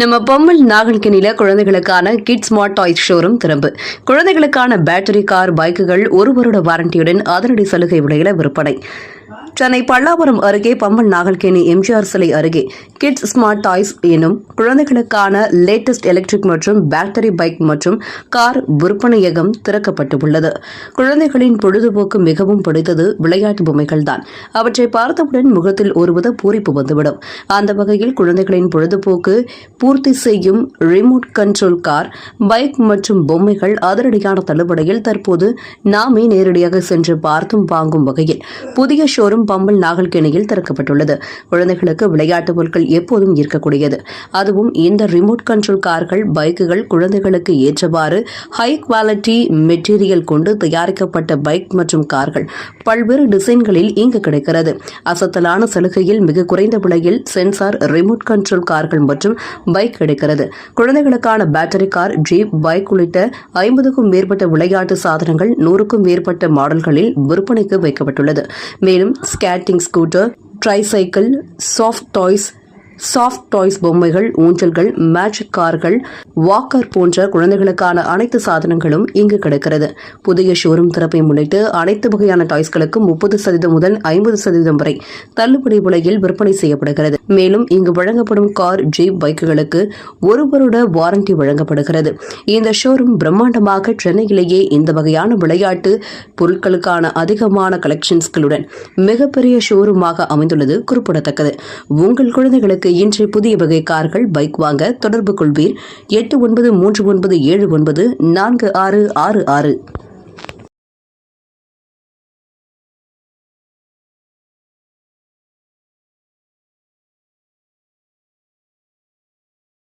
நம்ம பொம்மல் நாகல்கினில குழந்தைகளுக்கான kids smart toys showroom திறப்பு. குழந்தைகளுக்கான பேட்டரி கார் பைக்குகள் ஒரு வருட வாரண்டியுடன் அதனடி சலுகை விலையில விற்பனை. சென்னை பல்லாவரம் அருகே பம்பன் நாகல்கேணி எம்ஜிஆர் சிலை அருகே கிட்ஸ் ஸ்மார்ட் டாய்ஸ் எனும் குழந்தைகளுக்கான லேட்டஸ்ட் எலக்ட்ரிக் மற்றும் பேட்டரி பைக் மற்றும் கார் விற்பனையகம் திறக்கப்பட்டுள்ளது. குழந்தைகளின் பொழுதுபோக்கு மிகவும் பிடித்தது விளையாட்டு பொம்மைகள் தான் அவற்றை பார்த்தவுடன் முகத்தில் ஒருவித பூரிப்பு வந்துவிடும். அந்த வகையில் குழந்தைகளின் பொழுதுபோக்கு பூர்த்தி செய்யும் ரிமோட் கண்ட்ரோல் கார் பைக் மற்றும் பொம்மைகள் அதிரடியான தள்ளுபடியில் தற்போது நாமே நேரடியாக சென்று பார்த்தும் வாங்கும் வகையில் புதிய ஷோரூம் பம்பல் நாகல்கேணியில் திறக்கப்பட்டுள்ளது. குழந்தைகளுக்கு விளையாட்டு பொருட்கள் எப்போதும் இருக்கக்கூடியது. அதுவும் இந்த ரிமோட் கண்ட்ரோல் கார்கள் பைக்குகள் குழந்தைகளுக்கு ஏற்றவாறு ஹை குவாலிட்டி மெட்டீரியல் கொண்டு தயாரிக்கப்பட்ட பைக் மற்றும் கார்கள் பல்வேறு டிசைன்களில் இங்கு கிடைக்கிறது. அசத்தலான சலுகையில் மிக குறைந்த விலையில் சென்சார் ரிமோட் கண்ட்ரோல் கார்கள் மற்றும் பைக் கிடைக்கிறது. குழந்தைகளுக்கான பேட்டரி கார் ஜீப் பைக் உள்ளிட்ட ஐம்பதுக்கும் மேற்பட்ட விளையாட்டு சாதனங்கள் நூறுக்கும் மேற்பட்ட மாடல்களில் விற்பனைக்கு வைக்கப்பட்டுள்ளது. மேலும் skating scooter tricycle soft toys soft toys பொம்மைகள் ஊஞ்சல்கள் மேஜிக் கார்கள் வாக்கர் போன்ற குழந்தைகளுக்கான அனைத்து சாதனங்களும் இங்கு கிடைக்கிறது. புதிய ஷோரூம் திறப்பை முன்னிட்டு அனைத்து வகையான டாய்ஸ்களுக்கு முப்பது சதவீதம் முதல் ஐம்பது சதவீதம் வரை தள்ளுபடி விலையில் விற்பனை செய்யப்படுகிறது. மேலும் இங்கு வழங்கப்படும் கார் ஜீப் பைக்குகளுக்கு ஒரு வருட வாரண்டி வழங்கப்படுகிறது. இந்த ஷோரூம் பிரம்மாண்டமாக சென்னையிலேயே இந்த வகையான விளையாட்டு பொருட்களுக்கான அதிகமான கலெக்ஷன்ஸ்களுடன் மிகப்பெரிய ஷோரூமாக அமைந்துள்ளது குறிப்பிடத்தக்கது. உங்கள் குழந்தைகளுக்கு இன்று புதிய வகை கார்கள் பைக் வாங்க தொடர்பு கொள்வீர். எட்டு ஒன்பது மூன்று ஒன்பது ஏழு ஒன்பது நான்கு ஆறு ஆறு ஆறு.